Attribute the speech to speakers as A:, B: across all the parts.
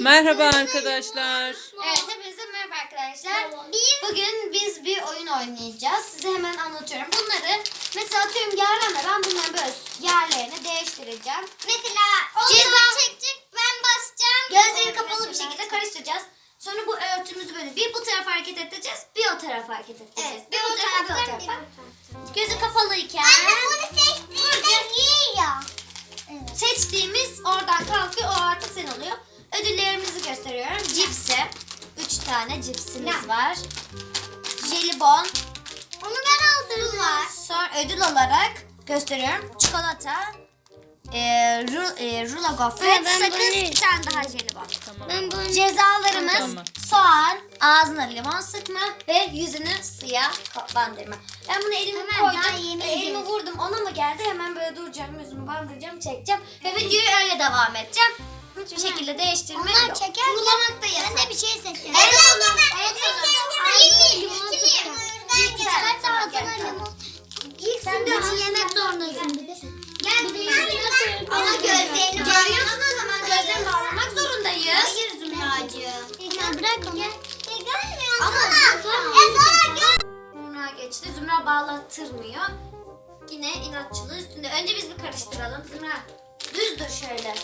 A: Merhaba arkadaşlar.
B: Evet hepinize merhaba arkadaşlar. Bugün biz bir oyun oynayacağız. Size hemen anlatıyorum. Bunları mesela atıyorum Yaren'le ben bunların böyle yerlerini değiştireceğim. Mesela ceza çekecek ben basacağım. Gözleri kapalı bir şekilde karıştıracağız. Sonra bu örtümüzü böyle bir bu tarafa hareket edeceğiz, bir o tarafa hareket edeceğiz. bir bu tarafa, bir o tarafa. Gözü kapalıyken
C: bunu seçtiğinde yiyor.
B: seçtiğimiz oradan kalkıyor. O artık sen oluyor. Ödüllerimizi gösteriyorum. Cipsi. Üç tane cipsimiz var. Jelibon.
C: Onu ben aldım.
B: var. Sonra ödül olarak gösteriyorum. Çikolata. E, ru, e, rulo gofret,
C: Ha, ben
B: sakız,
C: bunu-
B: bir tane daha jelibon.
A: Tamam.
C: Ben bunu
B: Cezalarımız
A: Tamam.
B: soğan, ağzına limon sıkma ve yüzünü suya bandırma. Ben bunu elime
C: Hemen daha
B: koydum.
C: yeni
B: e, elimi vurdum ona mı geldi? Hemen böyle duracağım, yüzümü bandıracağım, çekeceğim. Ve videoyu öyle devam edeceğim. Hiçbir şekilde değiştirme
C: Onlar
B: yok.
C: çeker.
B: Kurulamak da yasak.
C: Ben de bir şey seçeceğim.
B: Evet, Evet,
C: Ben
B: sen, Sen
C: sen
B: de
C: yemek zorundasın. Gel
B: Bir de Ama gözlerini
C: bağlamak
B: görüyorsun o zaman gözlerini bağlamak zorundayız.
C: Hayır Zümracığım. Ya bırak onu. Gelmiyor.
B: Ama
C: gör.
B: Zümra geçti. Zümra bağlattırmıyor. Yine inatçılığı üstünde. Önce biz bir karıştıralım. Zümra düz dur şöyle.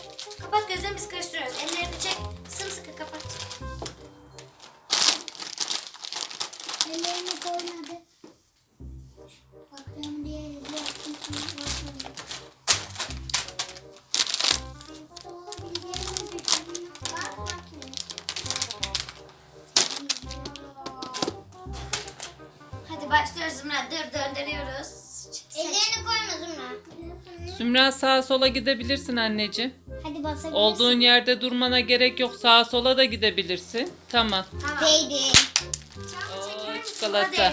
B: Kapat gözlerini biz karıştırıyoruz. Ellerini çek. Sımsıkı kapat.
C: Ellerini koymadı. Bakıyorum diye yaptım.
B: Hadi başlıyoruz Zümra. Dur döndürüyoruz.
C: Ellerini. Zümra
A: sağa sola gidebilirsin anneciğim.
C: Hadi basabilirsin.
A: Olduğun yerde durmana gerek yok. Sağa sola da gidebilirsin. Tamam.
C: Değdi.
A: Oo, çikolata.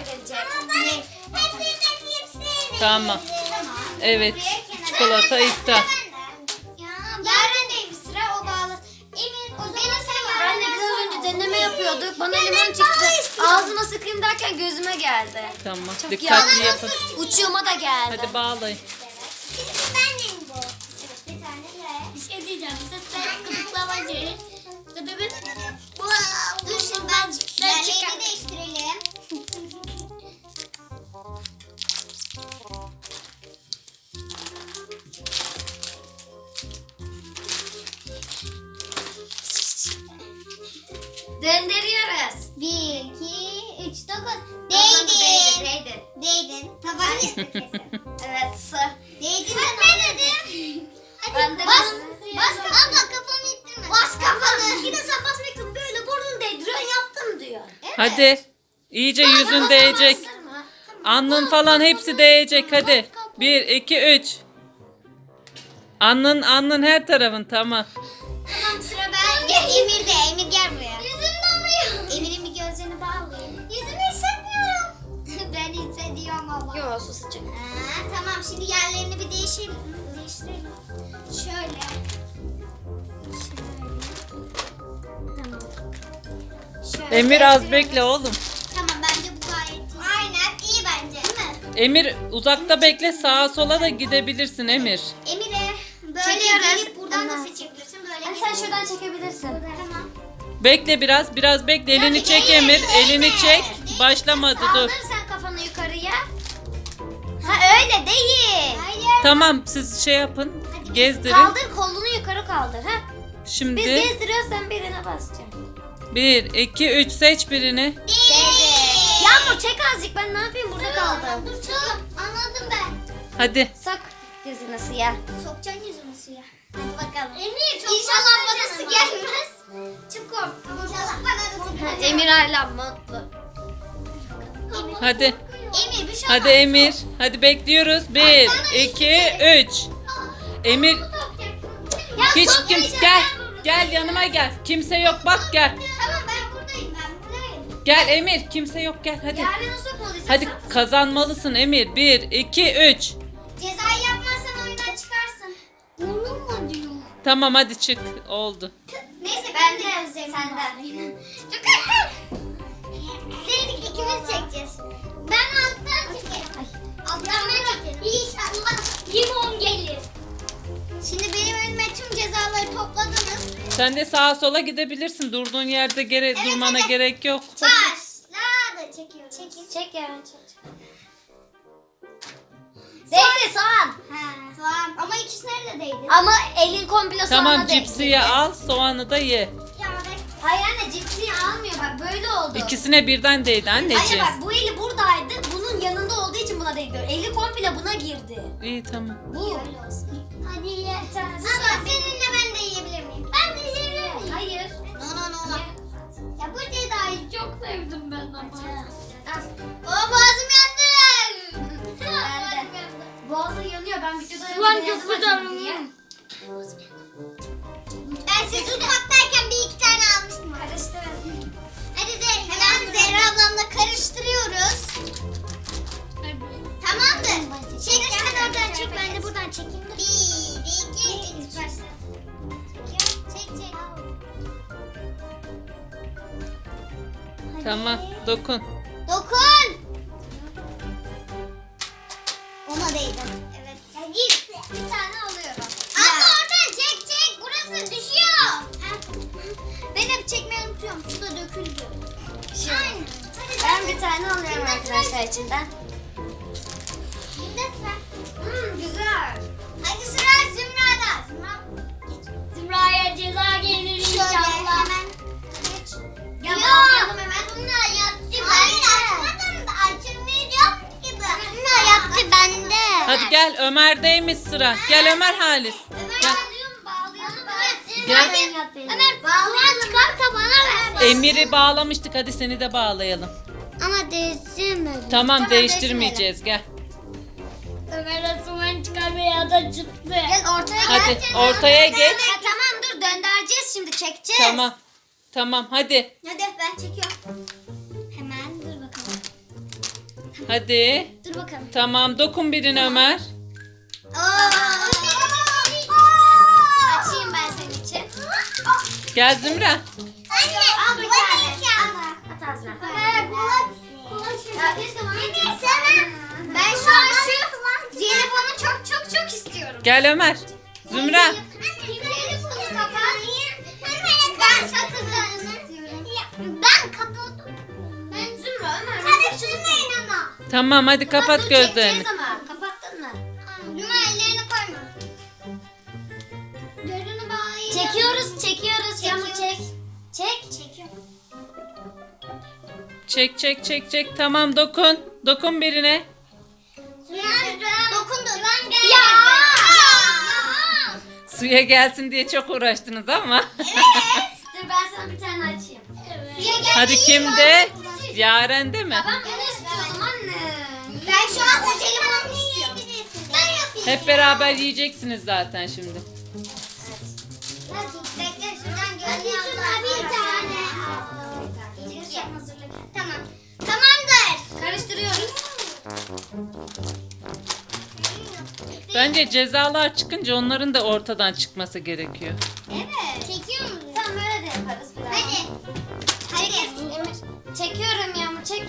A: Tamam. Evet. Çikolata iftar.
C: Yarın sıra o bağlı. Emir o zaman sen
B: Ben de biraz önce deneme yapıyorduk. Bana limon çıktı. Ağzıma sıkayım derken gözüme geldi.
A: Tamam.
B: Çok
A: Dikkatli
B: yanlış.
A: yapın.
B: Uçuğuma da geldi.
A: Hadi bağlayın.
B: Evet sı.
C: Değdin. Ben ne dedim? Hadi
B: Ben de
C: bas. Bas abla kafamı ittirme.
B: Bas kafanı. Bir de sen basmayacaksın böyle burnunu değdiriyorsun yaptım diyor.
A: Hadi. İyice yüzün değecek. Alnın falan hepsi değecek. Hadi. Bir, iki, üç. Alnın, alnın her tarafın. Tamam.
C: Tamam sıra ben. Emir de.
B: Yok su sıcak.
C: Ha, tamam şimdi yerlerini bir değişelim. Değiştirelim. Şöyle. Şöyle. Tamam. Şöyle.
A: Emir az bekle oğlum.
C: Tamam bence bu gayet iyi. Aynen iyi bence değil mi?
A: Emir uzakta bekle. Sağa sola da gidebilirsin Emir.
C: Emire böyle
B: Çekiyoruz.
C: gelip buradan da seçebilirsin. Böyle
B: Hani
C: gelip-
B: sen şuradan çekebilirsin.
C: Tamam.
A: Bekle biraz. Biraz bekle. Elini çek Emir. Elini çek. Başlamadı dur.
B: Kaldır sen. Ha öyle değil.
C: Hayır.
A: Tamam siz şey yapın. Gezdirin.
B: Kaldır kolunu yukarı kaldır. Ha. Biz
A: Şimdi
B: gezdiriyoruz sen birine basacaksın.
A: 1, 2, 3 seç birini.
C: Değil.
B: Yağmur çek azıcık ben ne yapayım burada kaldım.
C: Dur tamam anladım ben.
A: Hadi.
B: Sok gözüne suya.
C: Sokacaksın yüzümü suya. Hadi bakalım. Emir
B: çok
C: İnşallah bana su gelmez. Çok korktum. İnşallah bana da su gelmez.
B: Emir hala mutlu.
A: Hadi.
C: Emir bir şey
A: Hadi
C: olmaz.
A: Emir. Hadi bekliyoruz. 1, 2, 3. Emir
C: Ya
A: hiç kim
C: diyeceğim,
A: gel.
C: ben buradayım.
A: Gel yanıma gel. Kimse yok bak gel.
C: Tamam ben buradayım ben buradayım.
A: Gel Emir. Kimse yok gel hadi.
B: Yarın sokmalıyız.
A: Hadi kazanmalısın Emir. 1, 2, 3.
C: Cezayı yapmazsan oyundan çıkarsın. Burnum mu acıyor?
A: Tamam hadi çık. Oldu.
C: Neyse
B: Ben
C: ben
B: de
C: de
B: senden.
C: Çok ikimiz çekeceğiz. Ben alttan çekeyim. Alttan ben çekerim. İnşallah limon gelir. Şimdi benim önüme tüm cezaları topladınız.
A: Sen de sağa sola gidebilirsin. Durduğun yerde gere durmana
C: hadi.
A: gerek yok.
C: Başladı. Çekiyoruz. Çekin. Çek ya. Çek. Değdi soğan. Ha. Soğan. Ama ikisine de değdi. Ama elin komple soğana
A: Tamam
C: değdi.
A: cipsiyi al, soğanı da ye.
C: Hayır anne cipsiyi almıyor bak böyle oldu.
A: İkisine birden değdi
C: Hayır
A: anneciğim.
C: bak bu eli buradaydı. Bunun yanında olduğu için buna değdi. Eli komple buna girdi.
A: İyi tamam.
C: Bu. Hadi ye. Ama seninle ben de yiyebilir miyim? Ben de yiyebilir miyim? Hayır. No no no no. Ya bu cezayı çok sevdim ben ama. O boğazım yandı. Ben de. Boğazı yanıyor. Ben videoda
D: Ulan çok
C: yapmadım
D: güzel.
C: diye. Ben siz tutmaktayken bir iki tane almıştım. Karıştırın. Hadi Zehra. Hemen Zehra ablamla karıştırıyoruz. Tamamdır. Çek sen oradan çek ben de buradan çekeyim. Bir, iki, üç. Başla. Çek çek.
A: Tamam dokun.
C: Dokun. Ona değdim. Evet. Git. Bir tane unutuyorum. Su da döküldü. Aynen. Ben bir tane alıyorum arkadaşlar içinden. Hmm, güzel. Hadi sıra Zümra'da. Zümra.
D: Zümra'ya ceza gelir
C: Şöyle
D: inşallah.
C: hemen geç. Ya bağlayalım hemen. Bunlar yaptı Hayır açmadım da gibi. Bunlar yaptı bende.
A: Hadi gel Ömer'deymiş sıra. Gel Ömer Halis.
C: Ömer
A: Gel.
C: bağlayalım bağlayalım.
A: Gel.
C: Ömer bağlayan çıkar da bana ver.
A: Emir'i bağlamıştık hadi seni de bağlayalım.
C: Ama değiştirme.
A: Tamam değiştirmeyeceğiz gel.
D: Ömer Asuman çıkar veya da çıktı.
C: Gel ortaya
A: Hadi,
C: gel.
A: ortaya geç.
C: Ha, tamam dur döndüreceğiz şimdi çekeceğiz.
A: Tamam. Tamam hadi.
C: Hadi ben çekiyorum. Hemen dur bakalım.
A: Hadi.
C: Dur bakalım.
A: Tamam dokun birine Ömer.
C: Açayım ben senin için.
A: Gel Zümra. Gel Ömer. Zümra.
C: Ben sakızlarını. Ben kapattım. Ben Zümra Ömer. Karıştırmayın ama.
A: Tamam hadi kapat gözlerini.
C: ama. Kapattın mı? Zümra ellerini koyma. Gözünü bağlayacağım. Çekiyoruz çekiyoruz. Camı çek. Çek. Çekiyorum.
A: Çek çek çek çek. Tamam dokun. Dokun birine. Suya gelsin diye çok uğraştınız ama.
C: Dur ben sana bir tane açayım. Evet.
A: Hadi kimde? Yaren'de mi?
C: Ben bunu istiyordum anne. Ben şu an o jelibonu istiyorum. Ben yapayım.
A: Hep beraber yiyeceksiniz zaten şimdi.
C: Bekle şuradan görünüyor. Hadi bir tane. Tamam. Tamamdır. Karıştırıyoruz.
A: Bence cezalar çıkınca onların da ortadan çıkması gerekiyor.
C: Evet. Çekiyor musun? Tamam öyle de yaparız biraz. Hadi. Hadi. Emir. Çekiyorum Yağmur çek.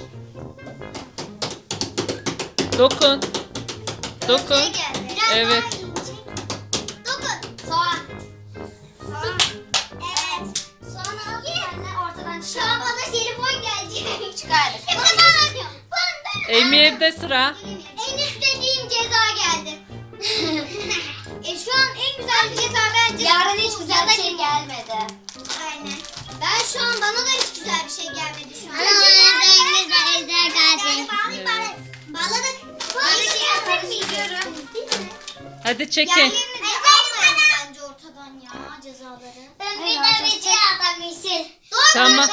A: Dokun. Dokun.
C: Şey geldi. Biraz
A: Evet.
C: daha iyi çek. Dokun. Soğan. Soğan. Evet. Soğanı al tane ortadan çıkar. Şu an bana jelibon gelecek. Çıkardık. Şimdi bana. Bana.
A: Emir'de sıra.
C: Geldi. E şu an en güzel ceza bence. Yarın hiç güzel bir şey gelmedi. Aynen. Ben şu an bana da hiç güzel bir şey gelmedi şu an. en güzel ejder geldi. Bağladık. Bağladık. Bağladık. Biliyorum.
A: Hadi çekin.
C: Yerlerini de almayalım bence ortadan ya cezaları. Ben bir de bir şey yapmışım. Doğru.
A: Tamam.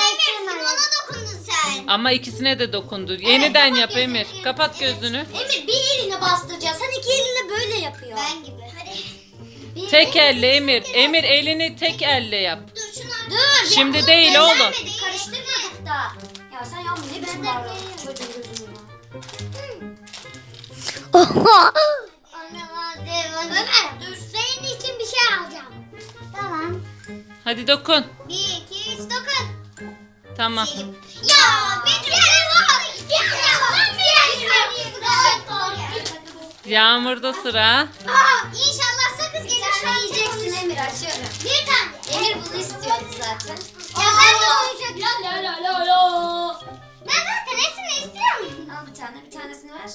C: Bana dokundun sen.
A: Ama ikisine de dokundu. Yeniden yap Emir. Kapat gözünü.
C: Emir bir eline bastıracağız. Sen iki elinle böyle yapıyor. Ben gibi. Hadi. Bir,
A: Tek elle Emir. Emir elini tek elle yap.
C: Dur şunu Dur.
A: Şimdi
C: ya,
A: değil oğlum.
C: Karıştırmadık da. Ya sen yavrum ne biçim bağırıyorsun çocuğun gözünü ya. Ömer dur senin için bir şey alacağım. Tamam.
A: Hadi dokun.
C: Bir, iki, üç, dokun.
A: Tamam.
C: Ya Yağmurda sıra. Aa, inşallah sakız gelir. Sen
A: yiyeceksin Emir
C: açıyorum. Bir tane. Emir bunu istiyordu
B: zaten.
C: Ya ben de olacak. La la la la la.
B: Ben zaten hepsini istiyorum. Al bir tane. Bir tanesini ver.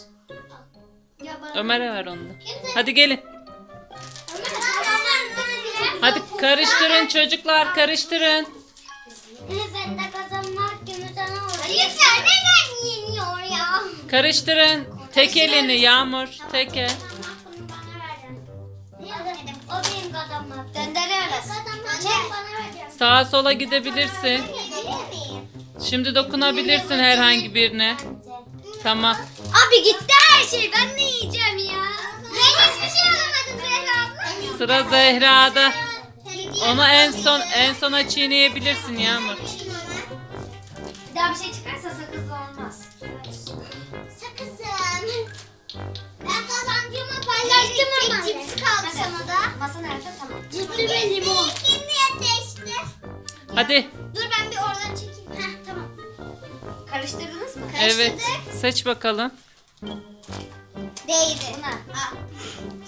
C: Ya bana
A: Ömer'e ver onu da. Hadi gelin.
C: Ömer.
A: Hadi karıştırın çocuklar karıştırın.
C: Ben de kazanmak günü sana uğrayacağım.
B: Hayır sen neden yeniyor ya?
A: Karıştırın. Tek elini Yağmur. Tek el.
C: Bunu bana. O benim.
B: Döndürüyoruz.
C: Bana verdin.
A: Sağa sola gidebilirsin. Şimdi dokunabilirsin herhangi birine. Tamam.
B: Abi gitti her şey. Ben ne yiyeceğim ya?
C: Ben hiçbir şey alamadım Zehra abla.
A: Sıra Zehra'da. Onu en son en sona çiğneyebilirsin Yağmur.
B: Bir daha bir şey çıkarsa.
C: Sakızım. Ben kazancımı paylaştım ama.
B: Tek
C: Cips kaldı sana da.
B: Masa nerede? Tamam.
C: Cipsi ve limon. Kimliğe seçti.
A: Hadi.
C: Dur ben bir oradan çekeyim. Heh tamam.
B: Karıştırdınız mı?
A: Evet. Seç bakalım.
B: Değdi. Buna. Al.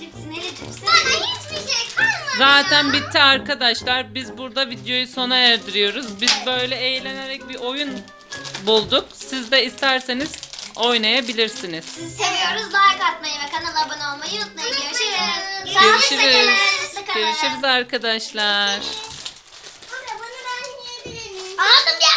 B: Cipsi neli cipsi?
C: Bana hiçbir şey kalmadı.
A: Zaten bitti arkadaşlar. Biz burada videoyu sona erdiriyoruz. Biz böyle eğlenerek bir oyun bulduk. Siz de isterseniz oynayabilirsiniz.
B: Sizi seviyoruz. Like atmayı ve kanala abone olmayı unutmayın. Görüşürüz.
A: Görüşürüz. Görüşürüz arkadaşlar.
C: Baba bunu